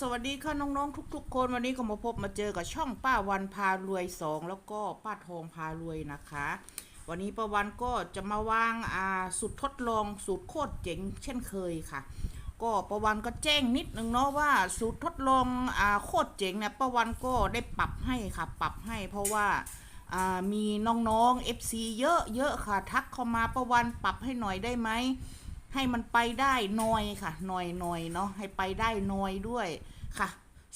สวัสดีค่ะน้องๆทุก ๆ คนวันนี้ก็มาพบมาเจอกับช่องป้าวันพารวยสองแล้วก็ป้าทองพารวยนะคะ วันนี้ป้าวันก็จะมาวางอ่าสูตรทดลองสูตรโคตรเจ๋งเช่นเคยค่ะ ก็ป้าวันก็แจ้งนิดนึงเนาะว่าสูตรทดลองอ่าโคตรเจ๋งเนี่ยป้าวันก็ได้ปรับให้ค่ะ ปรับให้เพราะว่าอ่ามีน้องๆ FC เยอะเยอะค่ะทักเข้ามาป้าวันปรับให้หน่อยได้ไหม ให้มันไปได้น้อยค่ะน้อยน้อยเนาะให้ไปได้น้อยด้วยค่ะ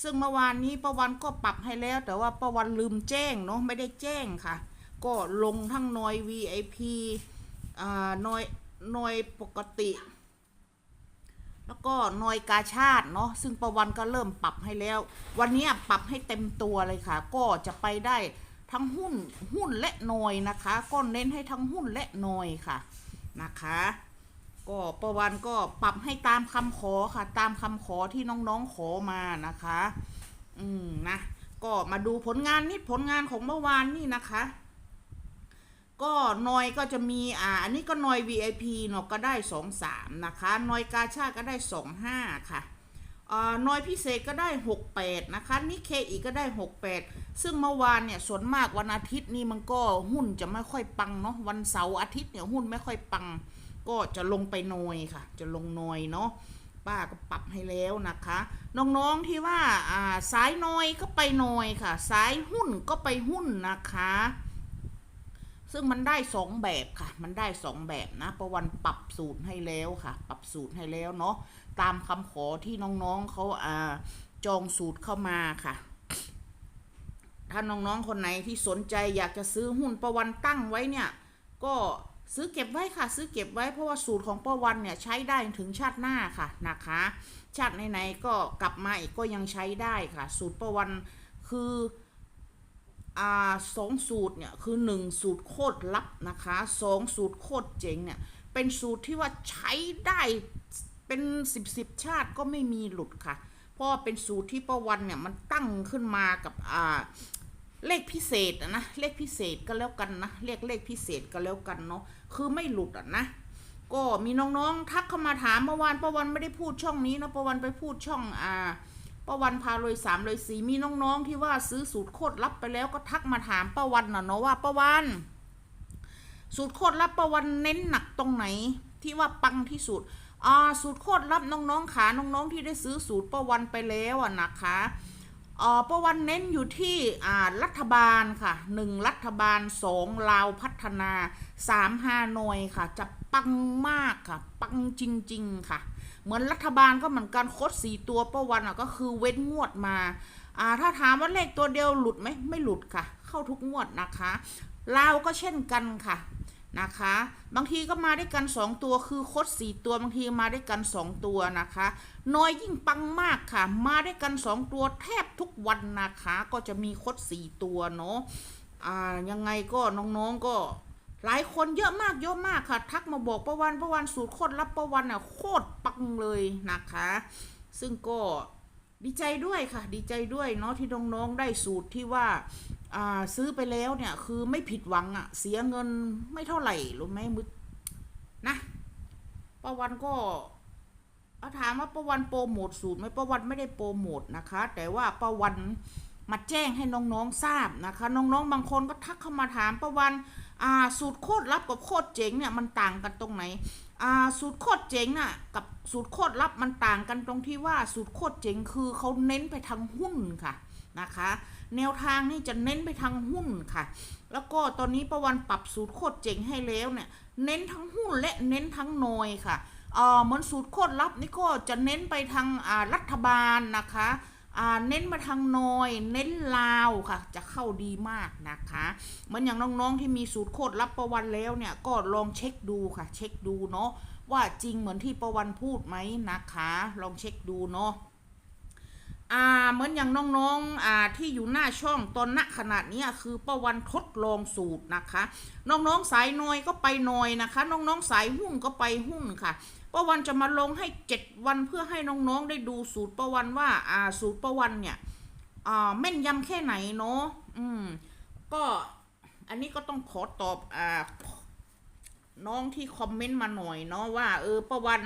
ซึ่งเมื่อวานนี้ประวันก็ปรับให้แล้ว แต่ว่าประวันลืมแจ้งเนาะไม่ได้แจ้งค่ะ ก็ลงทั้งน้อย VIP อ่าน้อยน้อยปกติแล้วก็หน่วยกาชาติเนาะซึ่งประวันก็เริ่มปรับให้แล้ว วันนี้ปรับให้เต็มตัวเลยค่ะ ก็จะไปได้ทั้งหุ้นหุ้นและหน่วยนะคะ ก็เน้นให้ทั้งหุ้นและหน่วยค่ะนะคะ ก็ประวันก็ปรับให้ตามคำขอค่ะ ตามคำขอที่น้องๆขอมานะคะ อืมนะก็มาดูผลงานนิดผลงานของเมื่อวานนี่นะคะ ก็นอยก็จะมีอ่าอันนี้ก็นอย VIP เนาะก็ได้สองสามนะคะนอยกาชาติก็ได้สองห้าค่ะอ่านอยพิเศษก็ได้หกแปดนะคะนิเคอีกก็ได้หกแปดซึ่งเมื่อวานเนี่ยส่วนมากวันอาทิตย์นี่มันก็หุ้นจะไม่ค่อยปังเนาะวันเสาร์อาทิตย์เนี่ยหุ้นไม่ค่อยปัง ก็จะลงไปนอยค่ะ จะลงนอยเนาะป้าก็ปรับให้แล้วนะคะ น้องๆที่ว่าอ่าสายนอยก็ไปนอยค่ะ สายหุ้นก็ไปหุ้นนะคะ ซึ่งมันได้สองแบบค่ะ มันได้สองแบบนะประวันปรับสูตรให้แล้วค่ะ ปรับสูตรให้แล้วเนาะตามคำขอที่น้องๆเขาอ่าจองสูตรเข้ามาค่ะถ้าน้องๆคนไหนที่สนใจอยากจะซื้อหุ้นประวันตั้งไว้เนี่ย ก็ ซื้อเก็บไว้ค่ะ ซื้อเก็บไว้เพราะว่าสูตรของป้าวันเนี่ยใช้ได้ถึงชาติหน้าค่ะนะคะ ชาติไหนๆก็กลับมาอีกก็ยังใช้ได้ค่ะ สูตรป้าวันคืออ่าสองสูตรเนี่ยคือหนึ่งสูตรโคตรลับนะคะสองสูตรโคตรเจ๋งเนี่ยเป็นสูตรที่ว่าใช้ได้เป็นสิบสิบชาติก็ไม่มีหลุดค่ะ เพราะเป็นสูตรที่ป้าวันเนี่ยมันตั้งขึ้นมากับอ่า เลขพิเศษนะเลขพิเศษก็แล้วกันนะเรียกเลขพิเศษก็แล้วกันเนาะคือไม่หลุดอะนะก็มีน้องๆทักเข้ามาถามเมื่อวานประวันไม่ได้พูดช่องนี้นะประวันไปพูดช่องอ่าประวันพาเลยสามเลยสี่มีน้องๆที่ว่าซื้อสูตรโคตรลับไปแล้วก็ทักมาถามประวันน่ะเนาะว่าประวันสูตรโคตรลับประวันเน้นหนักตรงไหน ที่ว่าปังที่สุดอ่าสูตรโคตรลับน้องๆขาน้องๆที่ได้ซื้อสูตรประวันไปแล้วอะนะคะ อ่อประวันเน้นอยู่ที่รัฐบาลค่ะหนึ่งรัฐบาลสองลาวพัฒนาสามฮานอยค่ะ จะปังมากค่ะ ปังจริง ๆ ค่ะ เหมือนรัฐบาลก็เหมือนกันโคดสี่ตัวประวันอะก็คือเว้นงวดมาอ่าถ้าถามว่าเลขตัวเดียวหลุดไหมไม่หลุดค่ะ เข้าทุกงวดนะคะลาวก็เช่นกันค่ะ นะคะ บางทีก็มาด้วยกันสองตัวคือคดสี่ตัวบางทีมาด้วยกันสองตัวนะคะ น้อยยิ่งปังมากค่ะ มาด้วยกันสองตัวแทบทุกวันนะคะ ก็จะมีคดสี่ตัวเนาะอ่ายังไงก็น้องๆก็หลายคนเยอะมากเยอะมากค่ะ ทักมาบอกประวันประวันสูตรโคตรรับประวันอะโคตรปังเลยนะคะ ซึ่งก็ดีใจด้วยค่ะ ดีใจด้วยเนาะที่น้องๆได้สูตรที่ว่าซื้อไปแล้วเนี่ย คือไม่ผิดหวังอะ่ะเสียเงินไม่เท่าไหร่รู้ไหมมึกนะประวันก็เอาถามว่าประวันโปรโมทสูตรไหมประวันไม่ได้โปรโมทนะคะ แต่ว่าประวันมาแจ้งให้น้องๆทราบนะคะ น้องๆบางคนก็ทักเข้ามาถามประวันอ่าสูตรโคตรลับกับโคตรเจ๋งเนี่ยมันต่างกันตรงไหน สูตรโคตรเจ๋งน่ะกับสูตรโคตรลับมันต่างกันตรงที่ว่าสูตรโคตรเจ๋งคือเขาเน้นไปทางหุ้นค่ะนะคะ แนวทางนี่จะเน้นไปทางหุ้นค่ะ แล้วก็ตอนนี้ประวันปรับสูตรโคตรเจ๋งให้แล้วเนี่ยเน้นทั้งหุ้นและเน้นทั้งนอยค่ะเออเหมือนสูตรโคตรลับนี่ก็จะเน้นไปทางรัฐบาลนะคะ เน้นมาทางนอย เน้นลาวค่ะ จะเข้าดีมากนะคะมือนอย่างน้องๆที่มีสูตรโคตรลับประวันแล้วเนี่ยก็ลองเช็คดูค่ะ เช็คดูเนาะว่าจริงเหมือนที่ประวันพูดไหมนะคะ ลองเช็คดูเนาะอ่าเหมือนอย่างน้องๆอ่าที่อยู่หน้าช่องตอนณขณะเนี้คือประวันทดลองสูตรนะคะ น้องๆสายนอยก็ไปนอยนะคะ น้องๆสายหุ้นก็ไปหุ้นค่ะ ประวันจะมาลงให้เจ็ดวันเพื่อให้น้องๆได้ดูสูตรประวันว่าอ่าสูตรประวันเนี่ยอ่าแม่นยำแค่ไหนเนาะอืมก็อันนี้ก็ต้องขอตอบอ่าน้องที่คอมเมนต์มาหน่อยเนาะว่า เออประวัน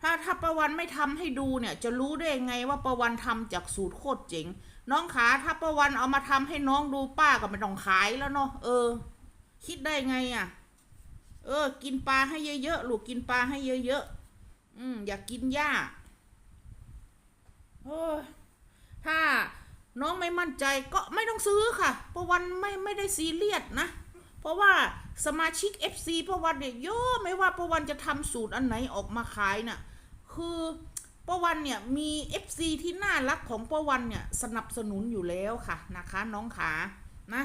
ถ้าถ้าประวันไม่ทำให้ดูเนี่ยจะรู้ได้ไงว่าประวันทำจากสูตรโคตรเจ๋งน้องขาถ้าประวันเอามาทำให้น้องดูป้าก็ไม่ต้องขายแล้วเนาะเออ คิดได้ไงอะ่ะ เออ กินปลาให้เยอะๆลูกกินปลาให้เยอะๆอืมอย่ากกินหญ้าเออถ้าน้องไม่มั่นใจก็ไม่ต้องซื้อค่ะประวันไม่ไม่ได้ซีเรียสนะ เพราะว่าสมาชิก FC ประวันเนี่ยเยอะไม่ว่าประวันจะทำสูตรอันไหนออกมาขายน่ะ คือประวันเนี่ยมี FC ที่น่ารักของประวันเนี่ยสนับสนุนอยู่แล้วค่ะนะคะ น้องขานะ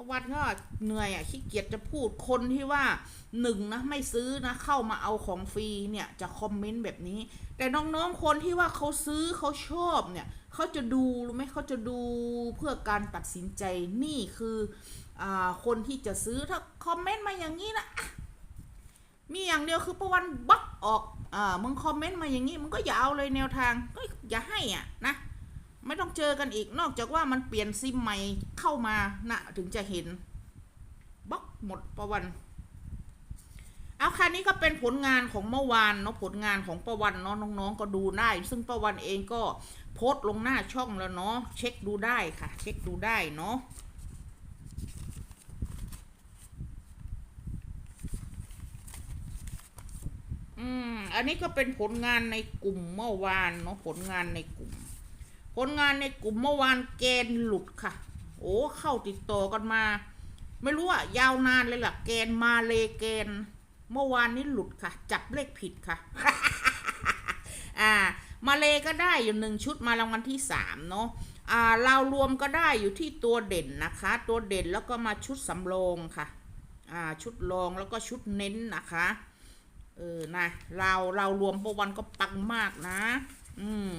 ประวันก็เหนื่อยอะขี้เกียจจะพูดคนที่ว่าหนึ่งนะไม่ซื้อนะเข้ามาเอาของฟรีเนี่ยจะคอมเมนต์แบบนี้ แต่น้องๆคนที่ว่าเขาซื้อเขาชอบเนี่ยเขาจะดูรู้ไหมเขาจะดูเพื่อการตัดสินใจนี่คืออ่าคนที่จะซื้อถ้าคอมเมนต์มาอย่างนี้นะอะมีอย่างเดียวคือประวันบล็อกออกอ่ามึงคอมเมนต์มาอย่างนี้มึงก็อย่าเอาเลยแนวทางก็อย่าให้อะนะ ไม่ต้องเจอกันอีกนอกจากว่ามันเปลี่ยนซิมใหม่เข้ามานะถึงจะเห็นบล็อกหมดประวัน เอาคันนี้ก็เป็นผลงานของเมื่อวานเนาะผลงานของประวันเนาะน้องๆก็ดูได้ ซึ่งประวันเองก็โพสต์ลงหน้าช่องแล้วเนาะเช็คดูได้ค่ะ เช็คดูได้เนาะอืมอันนี้ก็เป็นผลงานในกลุ่มเมื่อวานเนาะผลงานในกลุ่ม ผลงานในกลุ่มเมื่อวานเกณฑ์หลุดค่ะ โอ้เข้าติดต่อกันมา ไม่รู้อะยาวนานเลยล่ะเกณฑ์มาเลเกณฑ์เมื่อวานนี้หลุดค่ะ จับเลขผิดค่ะ อ่า มาเลก็ได้อยู่หนึ่งชุดมารางวัลที่สามเนาะอ่าเรารวมก็ได้อยู่ที่ตัวเด่นนะคะ ตัวเด่นแล้วก็มาชุดสำรองค่ะ อ่าชุดรองแล้วก็ชุดเน้นนะคะเออนะเราเรารวมประวันก็ปังมากนะ อืม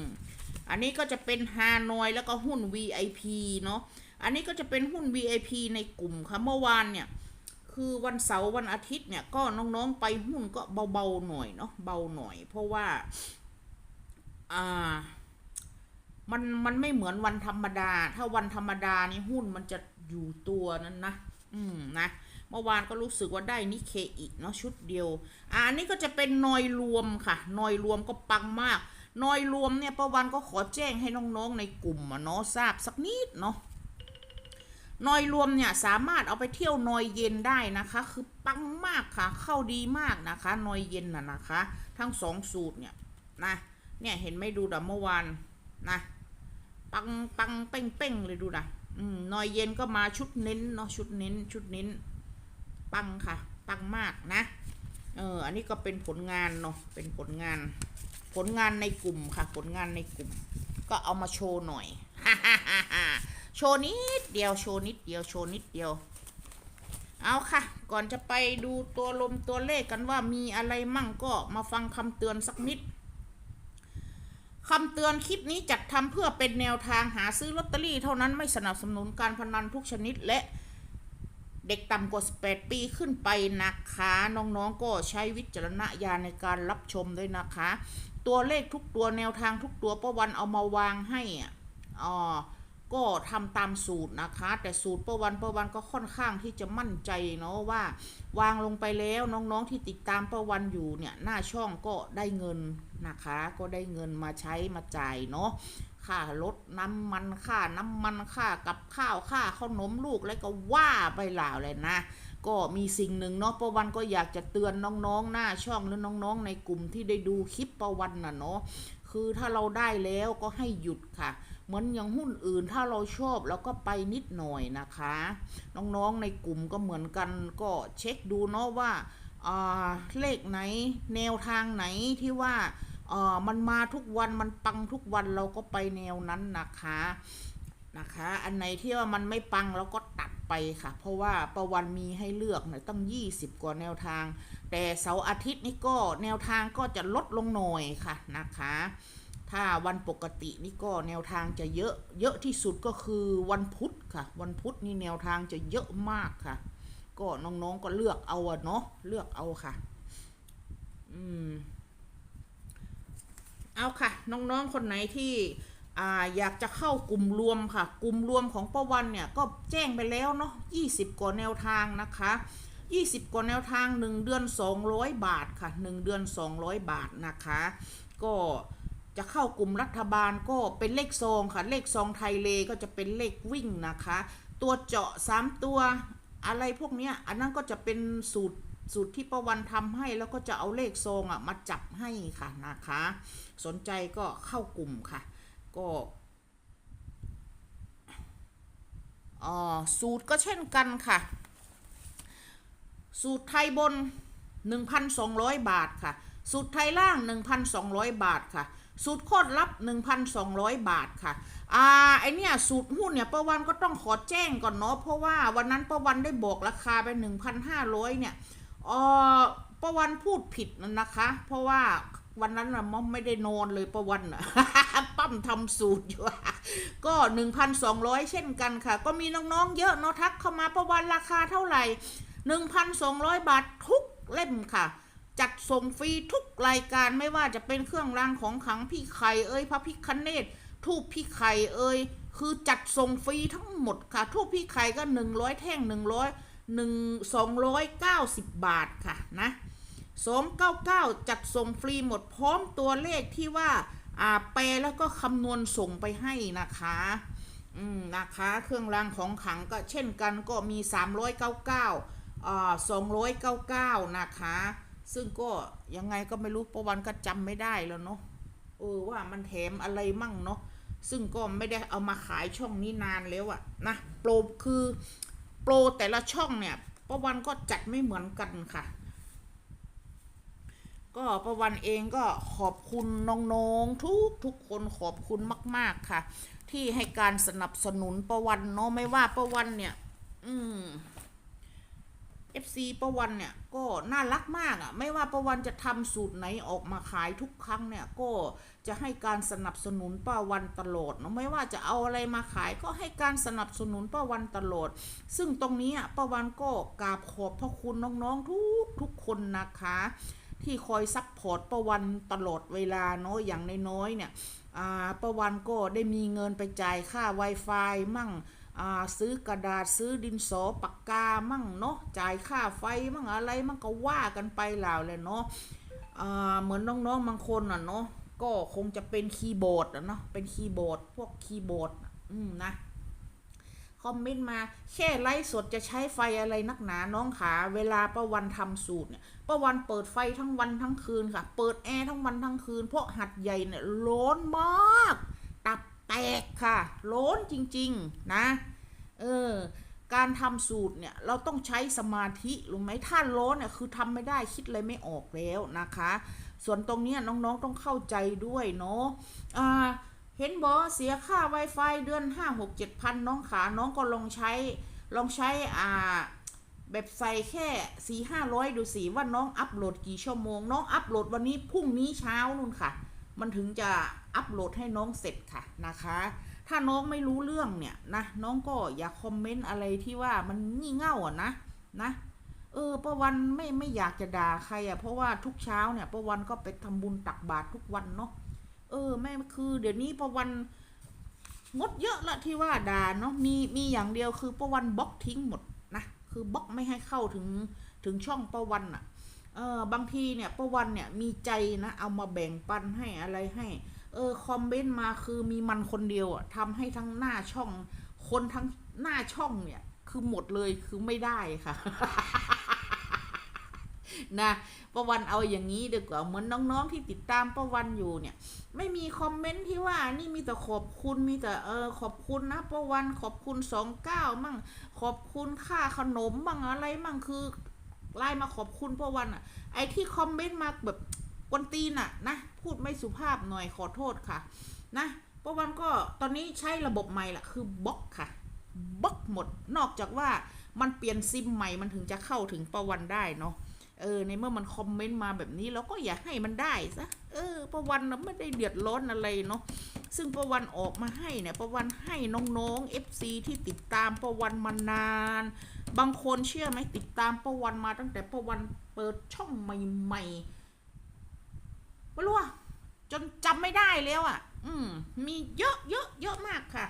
อันนี้ก็จะเป็นฮานอยแล้วก็หุ้น VIP เนาะ อันนี้ก็จะเป็นหุ้น VIP ในกลุ่มค่ะ เมื่อวานเนี่ย คือวันเสาร์วันอาทิตย์เนี่ย ก็น้องๆไปหุ้นก็เบาๆหน่อยเนาะ เบาหน่อย เพราะว่า อ่า มัน มันไม่เหมือนวันธรรมดา ถ้าวันธรรมดานี่หุ้นมันจะอยู่ตัวนั้นนะ อืม นะเมื่อวานก็รู้สึกว่าได้นิเคอีเนาะชุดเดียว อ่าอันนี้ก็จะเป็นนอยรวมค่ะ นอยรวมก็ปังมาก นอยรวมเนี่ยประวันก็ขอแจ้งให้น้องๆในกลุ่มเนาะทราบสักนิดเนาะนอยรวมเนี่ยสามารถเอาไปเที่ยวนอยเย็นได้นะคะ คือปังมากค่ะ เข้าดีมากนะคะนอยเย็นน่ะนะคะ ทั้งสองสูตรเนี่ยนะเนี่ยเห็นไหม่ดูดะเมื่อวานนะปังปังเป้งเป้งเลยดูนะอืมนอยเย็นก็มาชุดเน้นเนาะชุดเน้นชุดเน้น ปังค่ะ ปังมากนะเอออันนี้ก็เป็นผลงานเนาะเป็นผลงาน ผลงานในกลุ่มค่ะ ผลงานในกลุ่ม ก็เอามาโชว์หน่อยโชว์นิดเดียวโชว์นิดเดียวโชว์นิดเดียว เอาค่ะ ก่อนจะไปดูตัวลมตัวเลขกันว่ามีอะไรมั่งก็มาฟังคำเตือนสักนิดคำเตือนคลิปนี้จัดทำเพื่อเป็นแนวทางหาซื้อลอตเตอรี่เท่านั้นไม่สนับสนุนการพนันทุกชนิดและเด็กต่ำกว่า 18 ปีขึ้นไปนะคะ น้องๆก็ใช้วิจารณญาณในการรับชมด้วยนะคะ ตัวเลขทุกตัวแนวทางทุกตัวประวันเอามาวางให้อะอ๋อก็ทำตามสูตรนะคะ แต่สูตรประวันประวันก็ค่อนข้างที่จะมั่นใจเนาะว่า วางลงไปแล้วน้องๆที่ติดตามประวันอยู่เนี่ยหน้าช่องก็ได้เงินนะคะ ก็ได้เงินมาใช้มาจ่ายเนาะค่ารถน้ำมันค่าน้ำมันค่ากับข้าวค่าขนมลูกแล้วก็ว่าไปหล่าเลยนะ ก็มีสิ่งหนึ่งเนาะประวันก็อยากจะเตือนน้องๆ หน้าช่องหรือน้องๆ ในกลุ่มที่ได้ดูคลิปประวันน่ะเนาะคือถ้าเราได้แล้วก็ให้หยุดค่ะ เหมือนอย่างหุ้นอื่นถ้าเราชอบเราก็ไปนิดหน่อยนะคะ น้องๆในกลุ่มก็เหมือนกันก็เช็คดูเนาะว่าอ่าเลขไหนแนวทางไหนที่ว่ามันมาทุกวันมันปังทุกวันเราก็ไปแนวนั้นนะคะ นะคะ อันไหนที่ว่ามันไม่ปังเราก็ตัดไปค่ะ เพราะว่าประวันมีให้เลือกเนี่ยตั้ง 20 กว่าแนวทาง แต่เสาร์อาทิตย์นี่ก็แนวทางก็จะลดลงหน่อยค่ะนะคะ ถ้าวันปกตินี่ก็แนวทางจะเยอะเยอะที่สุดก็คือวันพุธค่ะ วันพุธนี่แนวทางจะเยอะมากค่ะ ก็น้องๆก็เลือกเอาเนาะเลือกเอาค่ะ อืมเอาค่ะ น้องๆคนไหนที่ อยากจะเข้ากลุ่มรวมค่ะ กลุ่มรวมของป้าวันเนี่ยก็แจ้งไปแล้วเนาะ20 กว่าแนวทางนะคะ 20 กว่าแนวทาง 1 เดือน 200 บาทค่ะ 1 เดือน 200 บาทนะคะ ก็จะเข้ากลุ่มรัฐบาลก็เป็นเลขซองค่ะ เลขซองไทยเลก็จะเป็นเลขวิ่งนะคะ ตัวเจาะ 3 ตัวอะไรพวกเนี้ยอันนั้นก็จะเป็นสูตรสูตรที่ประวันทำให้แล้วก็จะเอาเลขซองอะมาจับให้ค่ะนะคะ สนใจก็เข้ากลุ่มค่ะ ก็อ๋อสูตรก็เช่นกันค่ะ สูตรไทยบน 1,200 บาทค่ะ สูตรไทยล่าง 1,200 บาทค่ะ สูตรโคตรลับ 1,200 บาทค่ะ อ่า ไอเนี่ยสูตรหุ้นเนี่ยประวันก็ต้องขอแจ้งก่อนเนาะ เพราะว่าวันนั้นประวันได้บอกราคาไป 1,500 เนี่ย เออประวันพูดผิดนะคะ เพราะว่า วันนั้นน่ะมอมไม่ได้นอนเลยประวันน่ะปั้มทำสูตรอยู่ก็ 1,200 เช่นกันค่ะ ก็มีน้องๆเยอะเนาะทักเข้ามาประวันราคาเท่าไหร่ 1,200 บาททุกเล่มค่ะ จัดส่งฟรีทุกรายการไม่ว่าจะเป็นเครื่องรางของขังพี่ไข่เอ้ยพระพิคเนตทูบพี่ไข่เอ้ยคือจัดส่งฟรีทั้งหมดค่ะทูบพี่ไข่ก็ 100 แท่ง 100 1 290 บาทค่ะนะ 299 จัดส่งฟรีหมดพร้อมตัวเลขที่ว่าอ่าแปลแล้วก็คำนวณส่งไปให้นะคะอืมนะคะเครื่องรางของขังก็เช่นกันก็มี 399อ่า299 นะคะ ซึ่งก็ยังไงก็ไม่รู้ประวันก็จำไม่ได้แล้วเนาะเออว่ามันแถมอะไรมั่งเนาะซึ่งก็ไม่ได้เอามาขายช่องนี้นานแล้วอะนะโปรคือโปรแต่ละช่องเนี่ยประวันก็จัดไม่เหมือนกันค่ะ ก็ประวันเองก็ขอบคุณน้องๆทุกทุกคนขอบคุณมาก ๆ ค่ะ ที่ให้การสนับสนุนประวันเนาะไม่ว่าประวันเนี่ย อืม FC ประวันเนี่ยก็น่ารักมากอะ่ะ ไม่ว่าประวันจะทำสูตรไหนออกมาขายทุกครั้งเนี่ย ก็จะให้การสนับสนุนป้าวันตลอดเนาะไม่ว่าจะเอาอะไรมาขายก็ให้การสนับสนุนป้าวันตลอด ซึ่งตรงนี้ป้าวันก็กราบขอบพระคุณน้องๆทุกทุกคนนะคะ ที่คอยซัพพอร์ตประวันตลอดเวลาเนาะอย่างน้อยๆเนี่ยประวันก็ได้มีเงินไปจ่ายค่า Wi-Fi มั่งซื้อกระดาษซื้อดินสอปากกามั่งเนาะจ่ายค่าไฟมั่งอะไรมั่งก็ว่ากันไปแล้วเลยเนาะเหมือนน้องๆบางคนอะเนาะก็คงจะเป็นคีย์บอร์ดอะเนาะเป็นคีย์บอร์ดพวกคีย์บอร์ดอืมนะ คอมเมนต์มาแค่ไลฟ์สดจะใช้ไฟอะไรนักหนาน้องขาเวลาประวันทำสูตรเนี่ยประวันเปิดไฟทั้งวันทั้งคืนค่ะ เปิดแอร์ทั้งวันทั้งคืน เพราะหัดใหญ่เนี่ยร้อนมาก ตับแตกค่ะร้อนจริงๆนะเออการทำสูตรเนี่ยเราต้องใช้สมาธิรู้ไหมถ้าร้อนเนี่ยคือทำไม่ได้คิดอะไรไม่ออกแล้วนะคะ ส่วนตรงนี้น้องๆต้องเข้าใจด้วยเนาะอ่า เห็นบอเสียค่า Wi-Fi เดือนห้าหกเจ็ดพันน้องขาน้องก็ลองใช้ลองใช้อ่าแบบใส่แค่สี่ห้าร้อยดูสิว่าน้องอัปโหลดกี่ชั่วโมง น้องอัปโหลดวันนี้พรุ่งนี้เช้านู่นค่ะ มันถึงจะอัปโหลดให้น้องเสร็จค่ะนะคะ ถ้าน้องไม่รู้เรื่องเนี่ยนะน้องก็อย่าคอมเมนต์อะไรที่ว่ามันงี่เง่าอะนะนะเออประวันไม่ไม่อยากจะด่าใครอะเพราะว่าทุกเช้าเนี่ยประวันก็ไปทำบุญตักบาตรทุกวันเนาะ เออ แม่คือ เดี๋ยวนี้ประวันงดเยอะละที่ว่าด่าเนาะมีมีอย่างเดียวคือประวันบล็อกทิ้งหมดนะคือบล็อกไม่ให้เข้าถึงถึงช่องประวันอะเออบางทีเนี่ยประวันเนี่ยมีใจนะเอามาแบ่งปันให้อะไรให้ เออคอมเมนต์มาคือมีมันคนเดียวอะทำให้ทั้งหน้าช่อง คนทั้งหน้าช่องเนี่ย คือหมดเลยคือไม่ได้ค่ะ นะ ประวันเอาอย่างนี้ดีกว่าเหมือนน้องๆที่ติดตามประวันอยู่เนี่ย ไม่มีคอมเมนต์ที่ว่านี่มีแต่ขอบคุณมีแต่เออขอบคุณนะประวันขอบคุณสองเก้ามั่งขอบคุณค่าขนมมั่งอะไรมั่งคือไลน์มาขอบคุณประวันอะไอที่คอมเมนต์มาแบบกวนตีนอะนะพูดไม่สุภาพหน่อยขอโทษค่ะ นะประวันก็ตอนนี้ใช้ระบบใหม่ละคือบล็อกค่ะบล็อกหมดนอกจากว่ามันเปลี่ยนซิมใหม่มันถึงจะเข้าถึงประวันได้เนาะ เออในเมื่อมันคอมเมนต์มาแบบนี้เราก็อย่าให้มันได้ซะเออประวันน่ะไม่ได้เดือดร้อนอะไรเนาะซึ่งประวันออกมาให้เนี่ยประวันให้น้องๆ FC ที่ติดตามประวันมานาน บางคนเชื่อไหมติดตามประวันมาตั้งแต่ประวันเปิดช่องใหม่ๆไม่รู้อะจนจำไม่ได้แล้วอะ่ะ อืม มีเยอะเยอะเยอะมากค่ะ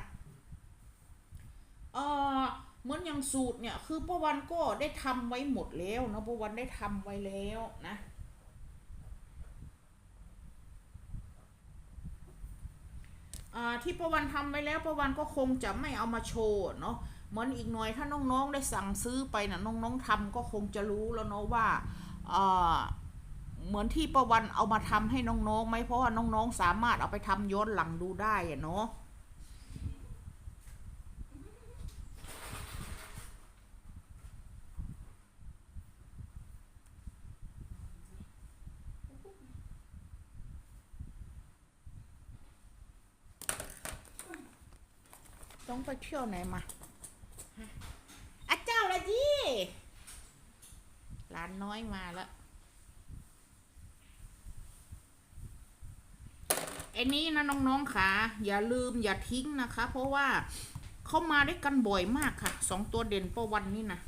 เออ เหมือนอย่างสูตรเนี่ย คือป้าวันก็ได้ทำไว้หมดแล้วเนาะป้าวันได้ทำไว้แล้วนะอ่าที่ประวันทำไว้แล้วประวันก็คงจะไม่เอามาโชว์เนาะเหมือนอีกหน่อยถ้าน้องๆได้สั่งซื้อไปนะน้องๆทำก็คงจะรู้แล้วเนาะว่าอ่าเหมือนที่ประวันเอามาทำให้น้องๆไหมเพราะว่าน้องๆสามารถเอาไปทำย้อนหลังดูได้เนาะ ไปเที่ยวไหนมาฮะอะเจ้าละยี่หลานน้อยมาแล้วไอ้นี้นะน้องๆค่ะ อย่าลืมอย่าทิ้งนะคะ เพราะว่าเขามาด้วยกันบ่อยมากค่ะสองตัวเด่นประวันนี่นะ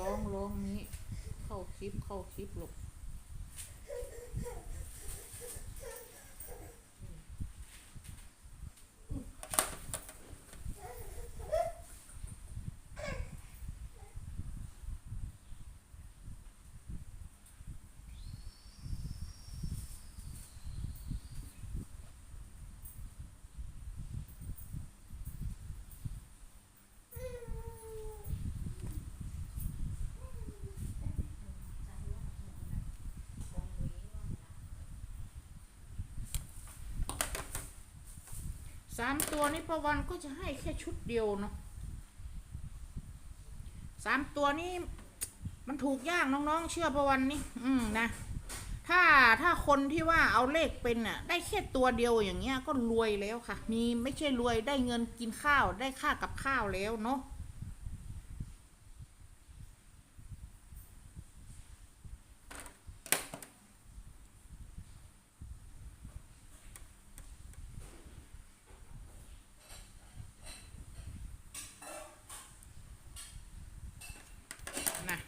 ร้องร้องนี้ เข้าคลิปเข้าคลิปหลบ สามตัวนี้ประวันก็จะให้แค่ชุดเดียวเนาะสามตัวนี้มันถูกยากน้องๆ เชื่อประวันนี่อืมนะ ถ้าถ้าคนที่ว่าเอาเลขเป็นอะ ได้แค่ตัวเดียวอย่างเงี้ยก็รวยแล้วค่ะ มีไม่ใช่รวยได้เงินกินข้าวได้ค่ากับข้าวแล้วเนาะนะ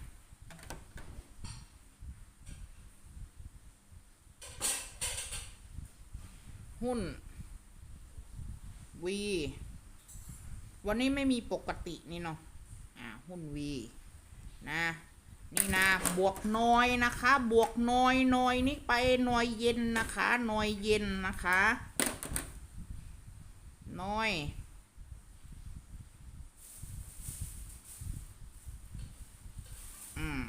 หุ้น วี วันนี้ไม่มีปกตินี่เนาะอ่าหุ้นวีนะนี่นะบวกน้อยนะคะ บวกน้อยน้อยนี่ไปน้อยเย็นนะคะน้อยเย็นนะคะน้อยอืม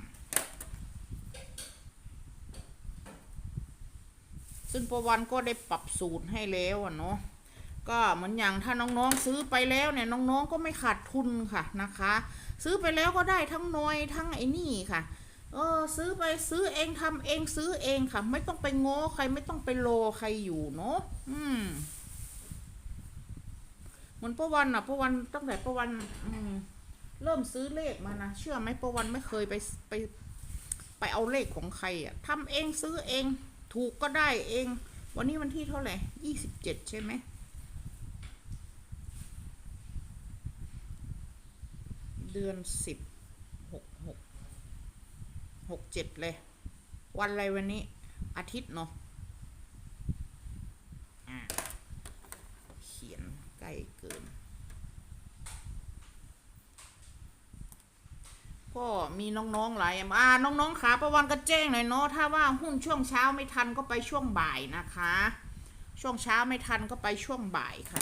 ซึ่งประวันก็ได้ปรับสูตรให้แล้วอะเนาะ ก็เหมือนอย่างถ้าน้องๆซื้อไปแล้วเนี่ยน้องๆก็ไม่ขาดทุนค่ะนะคะ ซื้อไปแล้วก็ได้ทั้งน้อยทั้งไอ้นี่ค่ะเออซื้อไปซื้อเองทำเองซื้อเองค่ะ ไม่ต้องไปง้อใครไม่ต้องไปโลใครอยู่เนาะอืมเหมือนประวันอะประวันตั้งแต่ประวันอืมเริ่มซื้อเลขมานะเชื่อไหมประวันไม่เคยไปไป ไปเอาเลขของใครอะทำเองซื้อเอง ถูกก็ได้เอง วันนี้วันที่เท่าไหร่ยี่สิบเจ็ดใช่ไหม เดือนสิบหกหกหกเจ็ดเลย วันอะไรวันนี้ อาทิตย์เนาะเขียนใกล้เกิน ก็มีน้องๆหลายอ่าน้องๆขาประวันก็แจ้งหน่อยเนาะถ้าว่าหุ้นช่วงเช้าไม่ทันก็ไปช่วงบ่ายนะคะ ช่วงเช้าไม่ทันก็ไปช่วงบ่ายค่ะ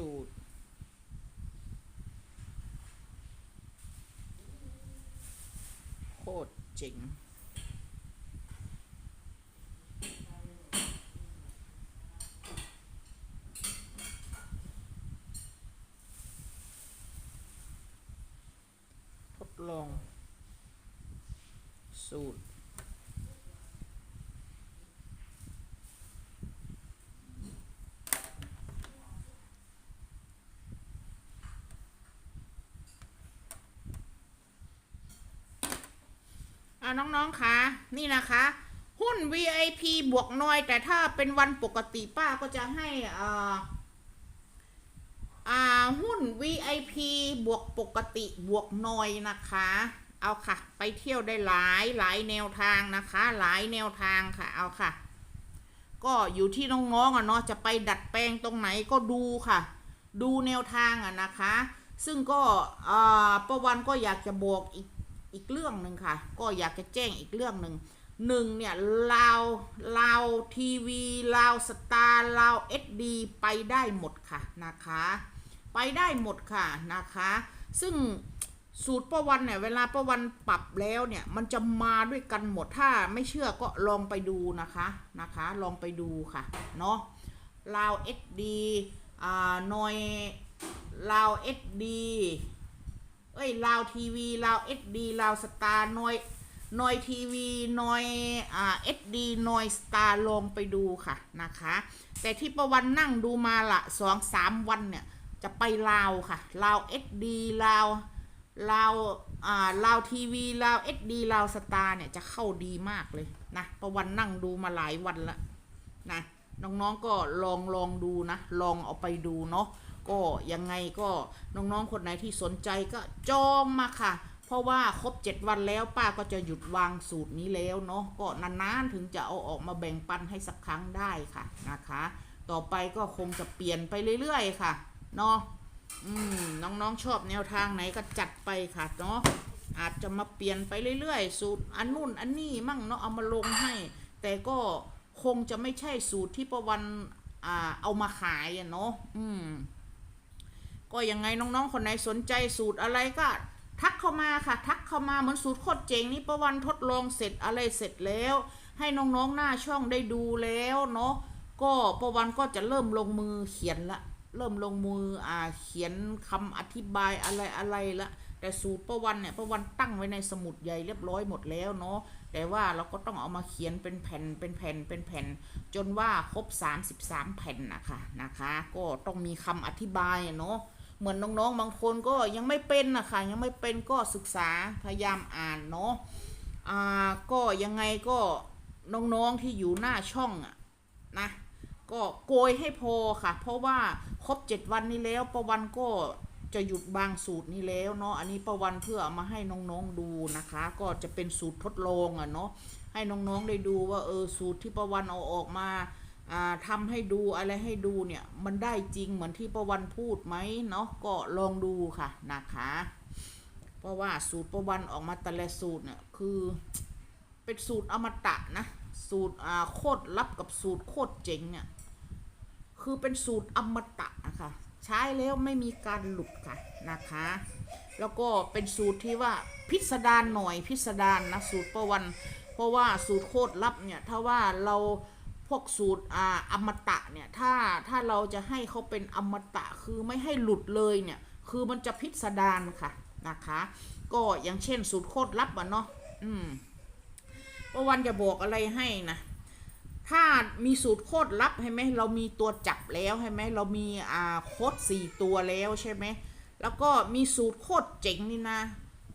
สูตร โคตรเจ๋ง สูตร อ่าน้องๆคะนี่นะคะ หุ้น VIP บวกน้อย แต่ถ้าเป็นวันปกติป้าก็จะให้อ่าอ่าหุ้น VIP บวกปกติบวกน้อยนะคะ เอาค่ะ ไปเที่ยวได้หลายหลายแนวทางนะคะ หลายแนวทางค่ะ เอาค่ะ ก็อยู่ที่น้องๆอะเนาะจะไปดัดแปลงตรงไหนก็ดูค่ะ ดูแนวทางอะนะคะ ซึ่งก็อ่าประวันก็อยากจะบอกอีก อีกเรื่องหนึ่งค่ะ ก็อยากจะแจ้งอีกเรื่องหนึ่งหนึ่งเนี่ยลาวลาวทีวีลาวสตาร์ลาวเอสดีไปได้หมดค่ะนะคะ ไปได้หมดค่ะนะคะ ซึ่งสูตรประวันเนี่ยเวลาประวันปรับแล้วเนี่ยมันจะมาด้วยกันหมดถ้าไม่เชื่อก็ลองไปดูนะคะนะคะ ลองไปดูค่ะเนาะลาวเอสดีอ่านอยลาวเอสดี อ้ยลาวทีวีลาวเอสดีลาวสตาร์นอยนอยทีวีนอยอ่าเอสดีนอยสตาร์ลองไปดูค่ะนะคะ แต่ที่ประวันนั่งดูมาละสองสามวันเนี่ย จะไปลาวค่ะลาวเอสดีลาวลาวอ่าลาวทีวีลาวเอสดีลาวสตาร์เนี่ยจะเข้าดีมากเลยนะประวันนั่งดูมาหลายวันละนะน้องๆก็ลองลองดูนะ ลองเอาไปดูเนาะ ก็ยังไงก็น้องๆคนไหนที่สนใจก็จองมาค่ะ เพราะว่าครบ 7 วันแล้วป้าก็จะหยุดวางสูตรนี้แล้วเนาะก็นานๆถึงจะเอาออกมาแบ่งปันให้สักครั้งได้ค่ะนะคะ ต่อไปก็คงจะเปลี่ยนไปเรื่อยๆค่ะเนาะอืมน้องๆชอบแนวทางไหนก็จัดไปค่ะเนาะอาจจะมาเปลี่ยนไปเรื่อยๆ สูตรอันนู่นอันนี้มั่งเนาะเอามาลงให้ แต่ก็คงจะไม่ใช่สูตรที่ประวันอ่าเอามาขายอะเนาะอืม ก็ยังไงน้องๆ คนไหนสนใจสูตรอะไรก็ ทักเข้ามาค่ะ ทักเข้ามาเหมือนสูตรโคตรเจ๋งนี่ประวันทดลองเสร็จอะไรเสร็จแล้ว ให้น้องๆหน้าช่องได้ดูแล้วเนาะก็ประวันก็จะเริ่มลงมือเขียนละเริ่มลงมืออ่าเขียนคำอธิบายอะไรอะไรละแต่สูตรประวันเนี่ยประวันตั้งไว้ในสมุดใหญ่เรียบร้อยหมดแล้วเนาะแต่ว่าเราก็ต้องเอามาเขียนเป็นแผ่นเป็นแผ่นเป็นแผ่น จนว่าครบ 33 แผ่นนะคะนะคะ ก็ต้องมีคำอธิบายเนาะ เหมือนน้องๆ บางคนก็ยังไม่เป็นนะคะยังไม่เป็นก็ศึกษาพยายามอ่านเนาะอ่าก็ยังไงก็น้องๆที่อยู่หน้าช่องอะนะก็โกยให้พอค่ะ เพราะว่าครบเจ็ดวันนี้แล้วประวันก็จะหยุดบางสูตรนี้แล้วเนาะอันนี้ประวันเพื่อเอามาให้น้องๆดูนะคะ ก็จะเป็นสูตรทดลองอะเนาะให้น้องๆได้ดูว่าเออสูตรที่ประวันเอาออกมา อ่าทำให้ดูอะไรให้ดูเนี่ยมันได้จริงเหมือนที่ประวันพูดไหมเนาะก็ลองดูค่ะนะคะ เพราะว่าสูตรประวันออกมาแต่ละสูตรเนี่ยคือเป็นสูตรอมตะนะสูตรอ่าโคตรลับกับสูตรโคตรเจ๋งเนี่ยคือเป็นสูตรอมตะนะคะใช้แล้วไม่มีการหลุดค่ะนะคะ แล้วก็เป็นสูตรที่ว่าพิสดารหน่อยพิสดารนะสูตรประวัน เพราะว่าสูตรโคตรลับเนี่ยถ้าว่าเรา พวกสูตรอ่าอมตะเนี่ยถ้าถ้าเราจะให้เขาเป็นอมตะคือไม่ให้หลุดเลยเนี่ย คือมันจะพิสดารค่ะนะคะ ก็อย่างเช่นสูตรโคตรลับอะเนาะอืมปวันจะบอกอะไรให้นะถ้ามีสูตรโคตรลับใช่ไหมเรามีตัวจับแล้วใช่ไหมเรามีอ่าโคตรสี่ตัวแล้วใช่ไหมแล้วก็มีสูตรโคตรเจ๋งนี่นะ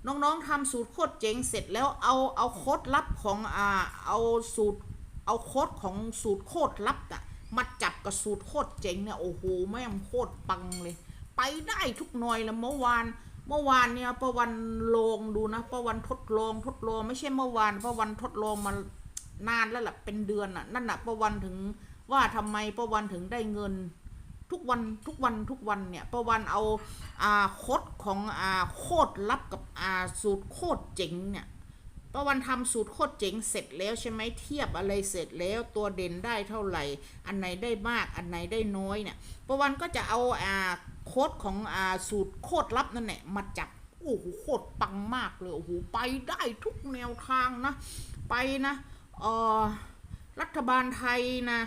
น้องๆทำสูตรโคตรเจ๋งเสร็จแล้วเอาเอาโค้ดลับของอ่าเอาสูตร เอาโค้ดของสูตรโคตรลับอะมาจับกับสูตรโคตรเจ๋งเนี่ยโอ้โหแม่งโคตรปังเลย ไปได้ทุกหน่อยแล้วเมื่อวานเมื่อวานเนี่ยประวันลองดูนะประวันทดลองทดลองไม่ใช่เมื่อวานประวันทดลองมานานแล้วล่ะเป็นเดือนอะนั่นน่ะประวันถึงว่าทำไมประวันถึงได้เงิน ทุกวันทุกวันทุกวันเนี่ยประวันเอาอาโคดของอาโคตรลับกับอาสูตรโคตรเจ๋งเนี่ย ประวันทำสูตรโคตรเจ๋งเสร็จแล้วใช่ไหมเทียบอะไรเสร็จแล้วตัวเด่นได้เท่าไหร่ อันไหนได้มากอันไหนได้น้อยเนี่ยประวันก็จะเอาอ่าโค้ดของอ่าสูตรโคตรลับนั่นแหละมาจับโอ้โหโคตรปังมากเลยโอ้โหไปได้ทุกแนวทางนะ ไปนะเออรัฐบาลไทยนะ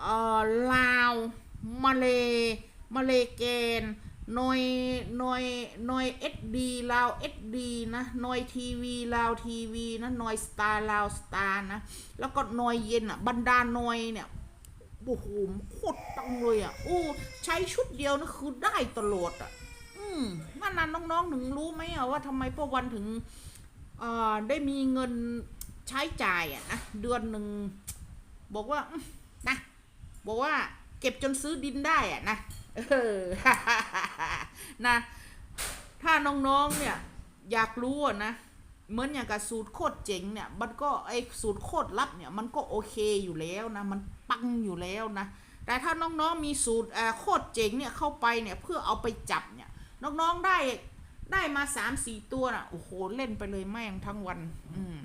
เอ่อลาวมาเลมาเลเกน หน่อยหน่อยหน่อยเอสดีลาวเอสดีนะหน่อยทีวีลาวทีวีนะหน่อยสตาร์ลาวสตาร์นะ แล้วก็หน่อยเย็นอะบรรดาหน่อยเนี่ยโอ้โหโคตรปังเลยอะอู้ใช้ชุดเดียวนะคือได้ตลอดอะ อืมนั่นน่ะน้องๆถึงรู้ไหมอะว่าทำไมป้าวันถึงเอ่อได้มีเงินใช้จ่ายอะนะเดือนหนึ่งบอกว่านะบอกว่าเก็บจนซื้อดินได้อะนะ เออนะ ถ้าน้องๆเนี่ยอยากรู้นะเหมือนอย่างกับสูตรโคตรเจ๋งเนี่ย มันก็ไอสูตรโคตรลับเนี่ย มันก็โอเคอยู่แล้วนะ มันปังอยู่แล้วนะ แต่ถ้าน้องๆมีสูตรเอ่อโคตรเจ๋งเนี่ยเข้าไปเนี่ยเพื่อเอาไปจับเนี่ย น้องๆได้ได้มาสามสี่ตัวน่ะ โอ้โห เล่นไปเลยแม่งทั้งวัน อืม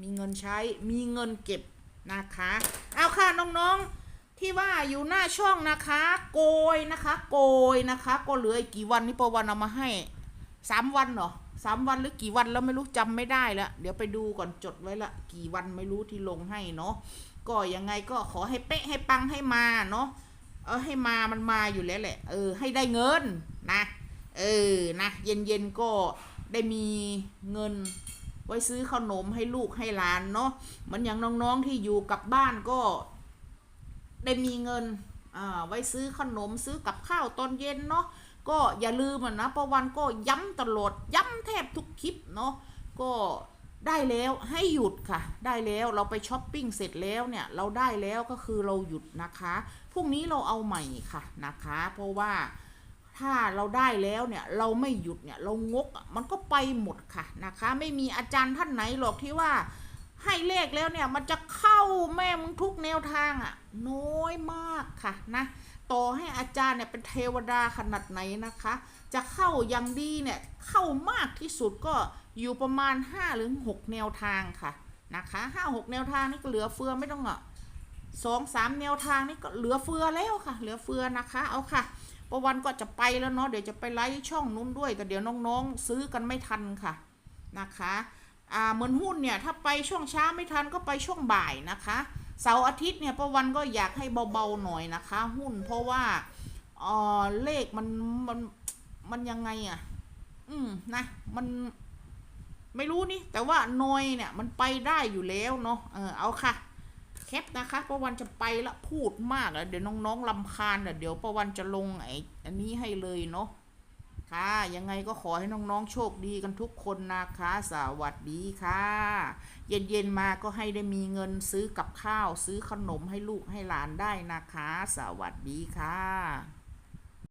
มีเงินใช้ มีเงินเก็บนะคะ เอาค่ะน้องๆ ที่ว่าอยู่หน้าช่องนะคะ โกยนะคะ โกยนะคะ ก็เหลืออีกกี่วันนี่ปวันเอามาให้สามวันเหรอสามวันหรือกี่วันแล้วไม่รู้จำไม่ได้แล้วเดี๋ยวไปดูก่อนจดไว้ละ กี่วันไม่รู้ที่ลงให้เนาะก็ยังไงก็ขอให้เป๊ะให้ปังให้มาเนาะเออให้มามันมาอยู่แล้วแหละ เออ ให้ได้เงินนะเออนะเย็นเย็นๆก็ได้มีเงินไว้ซื้อขนมให้ลูกให้หลานเนาะเหมือนอย่างน้องๆที่อยู่กับบ้านก็ ได้มีเงินอ่าไว้ซื้อขนมซื้อกับข้าวตอนเย็นเนาะก็อย่าลืมอะนะประวันก็ย้ำตลอดย้ำแทบทุกคลิปเนาะก็ได้แล้วให้หยุดค่ะ ได้แล้วเราไปช้อปปิ้งเสร็จแล้วเนี่ยเราได้แล้วก็คือเราหยุดนะคะพรุ่งนี้เราเอาใหม่ค่ะนะคะ เพราะว่าถ้าเราได้แล้วเนี่ยเราไม่หยุดเนี่ยเรางกมันก็ไปหมดค่ะนะคะ ไม่มีอาจารย์ท่านไหนหรอกที่ว่า ให้เลขแล้วเนี่ยมันจะเข้าแม่มึงทุกแนวทางอะ่ะ น้อยมากค่ะนะต่อให้อาจารย์เนี่ยเป็นเทวดาขนาดไหนนะคะ จะเข้าอย่างดีเนี่ยเข้ามากที่สุดก็อยู่ประมาณ 5 หรือ 6 แนวทางค่ะนะคะห้าหกแนวทางนี่ก็เหลือเฟือไม่ต้องอะสองสามแนวทางนี่ก็เหลือเฟือแล้วค่ะ เหลือเฟือนะคะเอาค่ะประวันก็จะไปแล้วเนาะเดี๋ยวจะไปไลฟ์ช่องนู้นด้วย แต่เดี๋ยวน้องๆ ซื้อกันไม่ทันค่ะนะคะ เหมือนหุ้นเนี่ยถ้าไปช่วงเช้าไม่ทันก็ไปช่วงบ่ายนะคะเสาร์อาทิตย์เนี่ยประวันก็อยากให้เบาๆหน่อยนะคะ หุ้นเพราะว่าเออเลขมันมันมันยังไงอะ่ะ อืมนะมันไม่รู้นี่แต่ว่านอยเนี่ยมันไปได้อยู่แล้วเนาะเออเอาค่ะแคปนะคะประวันจะไปละพูดมากแล้วเดี๋ยวน้องๆลำคาญเดี๋ยวเดี๋ยวประวันจะลงไอ้อันนี้ให้เลยเนาะ ค่ะ ยังไงก็ขอให้น้องๆ โชคดีกันทุกคนนะคะ สวัสดีค่ะ เย็นๆ มาก็ให้ได้มีเงินซื้อกับข้าว ซื้อขนมให้ลูกให้หลานได้นะคะ สวัสดีค่ะ